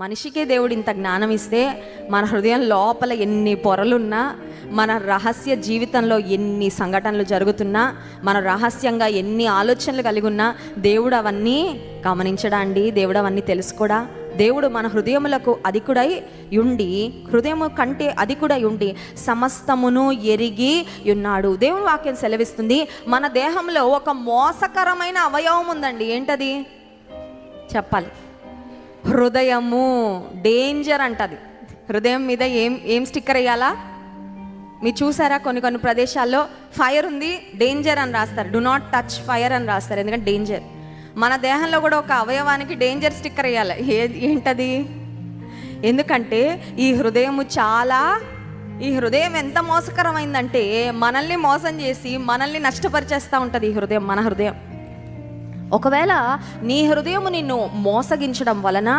మనిషికే దేవుడు ఇంత జ్ఞానం ఇస్తే మన హృదయం లోపల ఎన్ని పొరలున్నా మన రహస్య జీవితంలో ఎన్ని సంఘటనలు జరుగుతున్నా మన రహస్యంగా ఎన్ని ఆలోచనలు కలిగి ఉన్నా దేవుడు అవన్నీ గమనించడా అండి? దేవుడు అవన్నీ తెలుసుకోడా? దేవుడు మన హృదయములకు అధికుడై ఉండి హృదయము కంటే అధికుడై ఉండి సమస్తమును ఎరిగి ఉన్నాడు. దేవుని వాక్యం సెలవిస్తుంది మన దేహంలో ఒక మోసకరమైన అవయవం ఉందండి. ఏంటది? చెప్పాలి. హృదయము డేంజర్ అంటది. హృదయం మీద ఏం ఏం స్టిక్కర్ వేయాలా? మీరు చూసారా కొన్ని కొన్ని ప్రదేశాల్లో ఫైర్ ఉంది డేంజర్ అని రాస్తారు. డు నాట్ టచ్ ఫైర్ అని రాస్తారు ఎందుకంటే డేంజర్ మన దేహంలో కూడా ఒక అవయవానికి డేంజర్ స్టిక్కర్ వేయాలి. ఏ ఏంటది? ఎందుకంటే ఈ హృదయము చాలా ఈ హృదయం ఎంత మోసకరమైందంటే మనల్ని మోసం చేసి మనల్ని నష్టపరిచేస్తూ ఉంటుంది ఈ హృదయం మన హృదయం. ఒకవేళ నీ హృదయము నిన్ను మోసగించడం వలన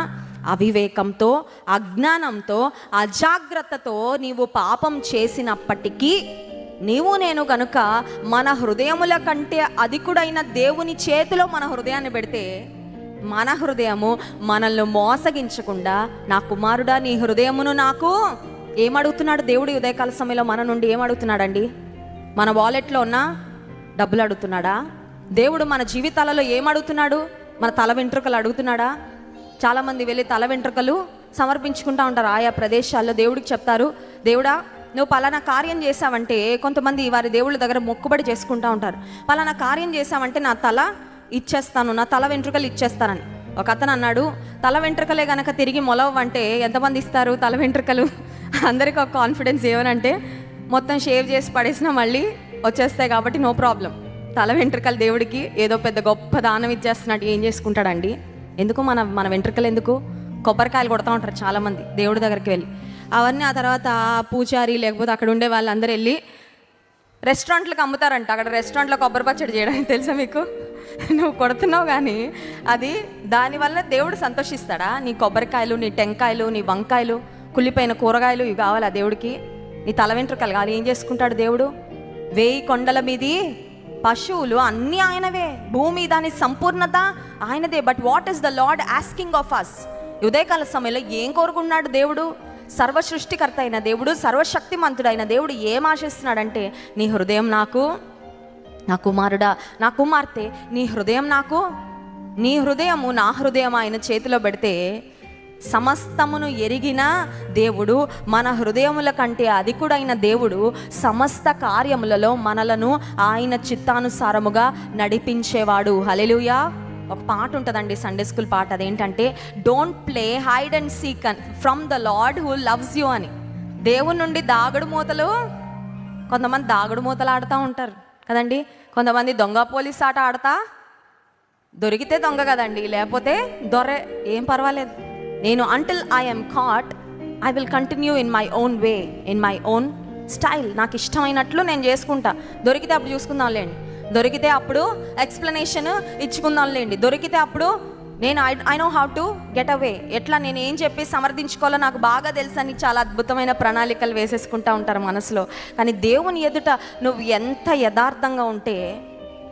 అవివేకంతో అజ్ఞానంతో అజాగ్రత్తతో నీవు పాపం చేసినప్పటికీ నీవు నేను కనుక మన హృదయముల కంటే అధికుడైన దేవుని చేతిలో మన హృదయాన్ని పెడితే మన హృదయము మనల్ని మోసగించకుండా నా కుమారుడా నీ హృదయమును నాకు ఏమడుగుతున్నాడు దేవుడు ఉదయకాల సమయంలో మన నుండి ఏమడుగుతున్నాడండి? మన వాలెట్లో ఉన్న డబ్బులు అడుగుతున్నాడా? దేవుడు మన జీవితాలలో ఏం అడుగుతున్నాడు మన తల వెంట్రుకలు అడుగుతున్నాడా? చాలామంది వెళ్ళి తల వెంట్రుకలు సమర్పించుకుంటా ఉంటారు ఆయా ప్రదేశాల్లో. దేవుడికి చెప్తారు దేవుడా నువ్వు పలానా కార్యం చేసావంటే కొంతమంది వారి దేవుళ్ళ దగ్గర మొక్కుబడి చేసుకుంటా ఉంటారు. పలానా కార్యం చేసావంటే నా తల ఇచ్చేస్తాను నా తల వెంట్రుకలు ఇచ్చేస్తానని. ఒక అతను అన్నాడు తల వెంట్రుకలే గనక తిరిగి మొలవంటే ఎంతమంది ఇస్తారు తల వెంట్రుకలు? అందరికి ఒక కాన్ఫిడెన్స్ ఏమనంటే మొత్తం షేవ్ చేసి పడేసినా మళ్ళీ వచ్చేస్తాయి కాబట్టి నో ప్రాబ్లం తల వెంట్రుకలు దేవుడికి ఏదో పెద్ద గొప్ప దానం ఇచ్చేస్తున్నట్టు ఏం చేసుకుంటాడండి? ఎందుకు మన మన వెంట్రుకలు ఎందుకు? కొబ్బరికాయలు కొడతా ఉంటారు చాలామంది దేవుడి దగ్గరికి వెళ్ళి. అవన్నీ ఆ తర్వాత ఆ పూజారి లేకపోతే అక్కడ ఉండే వాళ్ళందరూ వెళ్ళి రెస్టారెంట్లకు అమ్ముతారంట. అక్కడ రెస్టారెంట్లో కొబ్బరి పచ్చడి చేయడానికి తెలుసా మీకు? నువ్వు కొడుతున్నావు కానీ అది దానివల్ల దేవుడు సంతోషిస్తాడా? నీ కొబ్బరికాయలు నీ టెంకాయలు నీ వంకాయలు కుళ్ళిపోయిన కూరగాయలు ఇవి కావాలా దేవుడికి? నీ తల వెంట్రుకలు కావాలి. ఏం చేసుకుంటాడు దేవుడు? వేయి కొండల మీది పశువులు అన్నీ ఆయనవే. భూమి దాని సంపూర్ణత ఆయనదే. But what is the lord asking of us ఉదయకాల సమయంలో ఏం కోరుకున్నాడు దేవుడు? సర్వ సృష్టికర్త అయిన దేవుడు సర్వశక్తిమంతుడైన దేవుడు ఏం ఆశిస్తున్నాడంటే నీ హృదయం నాకు నా కుమారుడా నా కుమార్తె నీ హృదయం నాకు నీ హృదయము నా హృదయం ఆయన చేతిలో పెడితే సమస్తమును ఎరిగిన దేవుడు మన హృదయముల కంటే అధికుడైన దేవుడు సమస్త కార్యములలో మనలను ఆయన చిత్తానుసారముగా నడిపించేవాడు. హలెలుయా ఒక పాట ఉంటుందండి సండే స్కూల్ పాట. అదేంటంటే don't play hide and seek from the lord who loves you అని. దేవుని నుండి దాగుడు మూతలు కొంతమంది దాగుడు మూతలు ఆడుతూ ఉంటారు కదండి. కొంతమంది దొంగ పోలీస్ ఆట ఆడతా దొరికితే దొంగ కదండి. లేకపోతే దొరే ఏం పర్వాలేదు. నేను until I'm caught I will continue in my own way in my own style నాకు ఇష్టమైనట్లు నేను చేసుకుంటా. దొరికితే అప్పుడు చూసుకుందాంలేండి దొరికితే అప్పుడు ఎక్స్ప్లెనేషన్ ఇచ్చుకుందాంలేండి దొరికితే అప్పుడు నేను I I know how to get away ఎట్లా నేను ఏం చెప్పి సమర్థించుకోవాలో నాకు బాగా తెలుసని చాలా అద్భుతమైన ప్రణాళికలు వేసేసుకుంటా ఉంటారు మనసులో. కానీ దేవుని ఎదుట నువ్వు ఎంత యథార్థంగా ఉంటే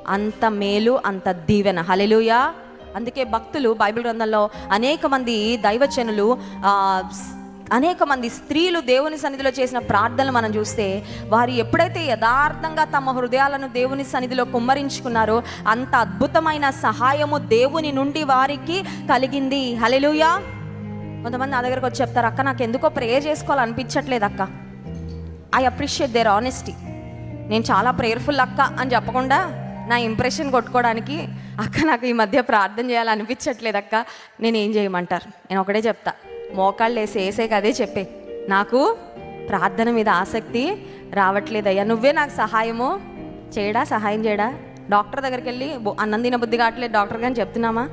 అంత మేలు అంత దీవెన. హలెలుయా అందుకే భక్తులు బైబిల్ గ్రంథంలో అనేక మంది దైవజనులు అనేక మంది స్త్రీలు దేవుని సన్నిధిలో చేసిన ప్రార్థనలు మనం చూస్తే వారు ఎప్పుడైతే యథార్థంగా తమ హృదయాలను దేవుని సన్నిధిలో కుమ్మరించుకున్నారో అంత అద్భుతమైన సహాయము దేవుని నుండి వారికి కలిగింది. హలెలుయా కొంతమంది నా దగ్గరకు వచ్చి చెప్తారు అక్క నాకు ఎందుకో ప్రేయర్ చేసుకోవాలనిపించట్లేదు అక్క. ఐ అప్రిషియేట్ దేర్ ఆనెస్టీ నేను చాలా ప్రేయర్ఫుల్ అక్క అని చెప్పకుండా నా ఇంప్రెషన్ కొట్టుకోవడానికి అక్క నాకు ఈ మధ్య ప్రార్థన చేయాలనిపించట్లేదు అక్క. నేను ఏం చేయమంటారు? నేను ఒకటే చెప్తా. మోకాళ్ళు వేసి వేసే కదే చెప్పే. నాకు ప్రార్థన మీద ఆసక్తి రావట్లేదయ్యా. నువ్వే నాకు సహాయము చేయడా సహాయం చేయడా? డాక్టర్ దగ్గరికి వెళ్ళి అన్నం తినబుద్ధి కావట్లేదు. డాక్టర్ కానీ చెప్తున్నామా?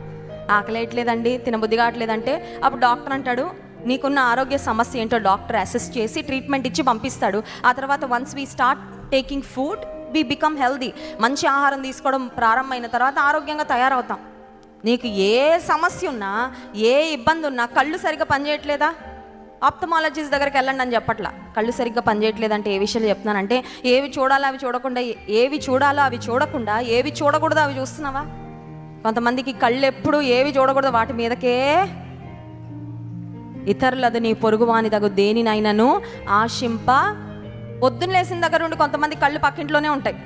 ఆకలేయట్లేదండి తినబుద్ధి కావట్లేదంటే. అప్పుడు డాక్టర్ అంటాడు నీకున్న ఆరోగ్య సమస్య ఏంటో డాక్టర్ అసెస్ చేసి ట్రీట్మెంట్ ఇచ్చి పంపిస్తాడు. ఆ తర్వాత once we start taking food be become healthy మంచి ఆహారం తీసుకోవడం ప్రారంభమైన తర్వాత ఆరోగ్యంగా తయారవుతాం. నీకు ఏ సమస్య ఉన్నా ఏ ఇబ్బంది ఉన్నా కళ్ళు సరిగ్గా పనిచేయట్లేదా? ఆప్తమాలజిస్ట్ దగ్గరికి వెళ్ళండి అని చెప్పట్లా. కళ్ళు సరిగ్గా పనిచేయట్లేదంటే ఏ విషయాలు చెప్తున్నానంటే ఏవి చూడాలో అవి చూడకుండా ఏవి చూడాలో అవి చూడకుండా ఏవి చూడకూడదో అవి చూస్తున్నావా? కొంతమందికి కళ్ళు ఎప్పుడు ఏవి చూడకూడదు వాటి మీదకే ఇతరులది నీ పొరుగువాని తగు దేనినైనాను ఆశింప పొద్దున్న లేచిన దగ్గర నుండి కొంతమంది కళ్ళు పక్కింట్లోనే ఉంటాయి.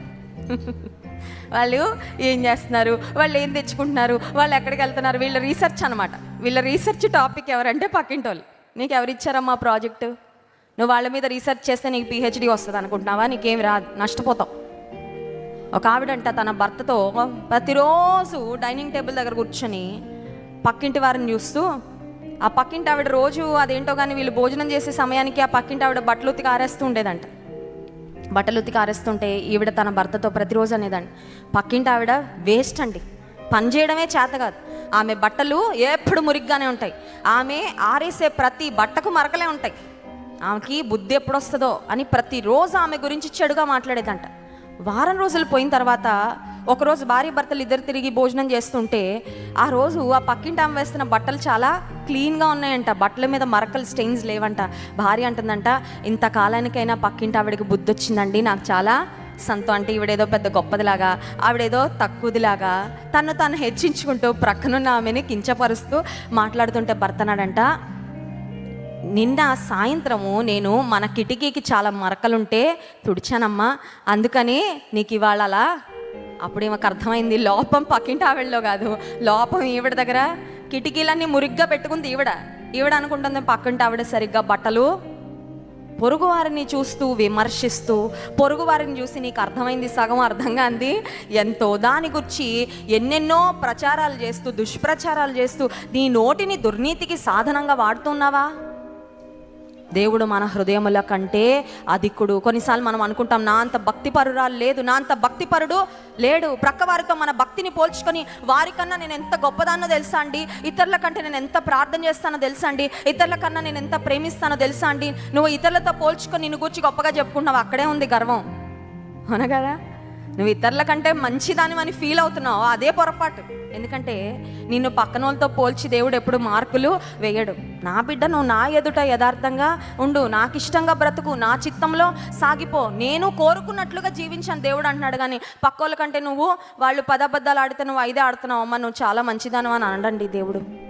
వాళ్ళు ఏం చేస్తున్నారు? వాళ్ళు ఏం తెచ్చుకుంటున్నారు? వాళ్ళు ఎక్కడికి వెళ్తున్నారు? వీళ్ళ రీసెర్చ్ అనమాట వీళ్ళ రీసెర్చ్ టాపిక్ ఎవరంటే పక్కింటి వాళ్ళు నీకు ఎవరు ఇచ్చారమ్మా ప్రాజెక్టు నువ్వు వాళ్ళ మీద రీసెర్చ్ చేస్తే నీకు పిహెచ్డి వస్తుంది అనుకుంటున్నావా? నీకేం రాదు. నష్టపోతావు. ఒక ఆవిడంట తన భర్తతో ప్రతిరోజు డైనింగ్ టేబుల్ దగ్గర కూర్చొని పక్కింటి వారిని చూస్తూ ఆ పక్కింటి ఆవిడ రోజు అదేంటో కానీ వీళ్ళు భోజనం చేసే సమయానికి ఆ పక్కింటి ఆవిడ బట్టలు ఉతికి ఆరేస్తూ ఉండేదంట. బట్టలు ఉతికి ఆరేస్తుంటే ఈవిడ తన భర్తతో ప్రతిరోజు అనేదండి పక్కింటి ఆవిడ వేస్ట్ అండి. పని చేయడమే చేత కాదు. ఆమె బట్టలు ఎప్పుడు మురిగ్గానే ఉంటాయి. ఆమె ఆరేసే ప్రతి బట్టకు మరకలే ఉంటాయి. ఆమెకి బుద్ధి ఎప్పుడు వస్తుందో అని ప్రతిరోజు ఆమె గురించి చెడుగా మాట్లాడేదంట. వారం రోజులు పోయిన తర్వాత ఒకరోజు భార్య భర్తలు ఇద్దరు తిరిగి భోజనం చేస్తుంటే ఆ రోజు ఆ పక్కింటి ఆమె వేస్తున్న బట్టలు చాలా క్లీన్గా ఉన్నాయంట. బట్టల మీద మరకలు స్టెయిన్స్ లేవంట. భార్య అంటుందంట ఇంతకాలానికైనా పక్కింటి ఆవిడకి బుద్ధి వచ్చిందండి నాకు చాలా సంతో. అంటే ఈవిడేదో పెద్ద గొప్పదిలాగా ఆవిడేదో తక్కువదిలాగా తను తను హెచ్చించుకుంటూ ప్రక్కనున్న ఆమెని కించపరుస్తూ మాట్లాడుతుంటే భర్తనాడంట నిన్న సాయంత్రము నేను మన కిటికీకి చాలా మరకలుంటే తుడిచానమ్మా. అందుకని నీకు ఇవాళ అలా అప్పుడు ఈమెకు అర్థమైంది? లోపం పక్కింటి ఆవిడలో కాదు. లోపం ఈవిడ దగ్గర కిటికీలన్నీ మురిగ్గా పెట్టుకుంది ఈవిడ. ఈవిడ అనుకుంటుంది పక్కింటి ఆవిడ సరిగ్గా బట్టలు పొరుగువారిని చూస్తూ విమర్శిస్తూ పొరుగువారిని చూసి నీకు అర్థమైంది సగం అర్థంగా అంది? ఎంతో దాని గురించి ఎన్నెన్నో ప్రచారాలు చేస్తూ దుష్ప్రచారాలు చేస్తూ నీ నోటిని దుర్నీతికి సాధనంగా వాడుతున్నావా? దేవుడు మన హృదయముల కంటే అధికుడు. కొన్నిసార్లు మనం అనుకుంటాం నా అంత భక్తిపరురాలు లేదు నా అంత భక్తిపరుడు లేడు. ప్రక్క వారితో మన భక్తిని పోల్చుకొని వారికన్నా నేను ఎంత గొప్పదాన్నో తెలుసా అండి? ఇతరుల కంటే నేను ఎంత ప్రార్థన చేస్తానో తెలుసా అండి? ఇతరుల కన్నా నేను ఎంత ప్రేమిస్తానో తెలుసా అండి? నువ్వు ఇతరులతో పోల్చుకొని నిన్ను గురించి గొప్పగా చెప్పుకున్నావు అక్కడే ఉంది గర్వం. అవునా కదా? నువ్వు ఇతరుల కంటే మంచిదానివని ఫీల్ అవుతున్నావు. అదే పొరపాటు. ఎందుకంటే నిన్ను పక్కన వాళ్ళతో పోల్చి దేవుడు ఎప్పుడు మార్కులు వేయడు. నా బిడ్డ నువ్వు నా ఎదుట యథార్థంగా ఉండు. నాకు ఇష్టంగా బ్రతుకు. నా చిత్తంలో సాగిపో. నేను కోరుకున్నట్లుగా జీవించాను దేవుడు అంటున్నాడు. కానీ పక్కోళ్ళ కంటే నువ్వు వాళ్ళు పదబద్దాలు ఆడితే నువ్వు ఐదే ఆడుతున్నావు. అమ్మ నువ్వు చాలా మంచిదాను అని అనడండి దేవుడు.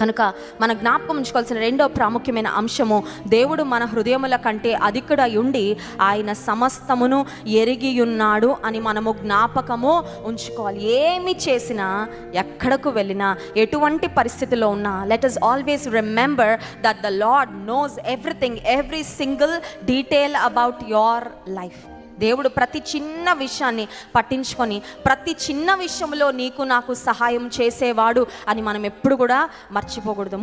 కనుక మన జ్ఞాపకం ఉంచుకోవాల్సిన రెండో ప్రాముఖ్యమైన అంశము దేవుడు మన హృదయముల కంటే అధికుడై ఉండి ఆయన సమస్తమును ఎరిగి ఉన్నాడు అని మనము జ్ఞాపకము ఉంచుకోవాలి. ఏమి చేసినా ఎక్కడకు వెళ్ళినా ఎటువంటి పరిస్థితిలో ఉన్నా let us always remember that the lord knows everything every single detail about your life దేవుడు ప్రతి చిన్న విషయాన్ని పట్టించుకొని ప్రతి చిన్న విషయంలో నీకు నాకు సహాయం చేసేవాడు అని మనం ఎప్పుడు కూడా మర్చిపోకూడదు.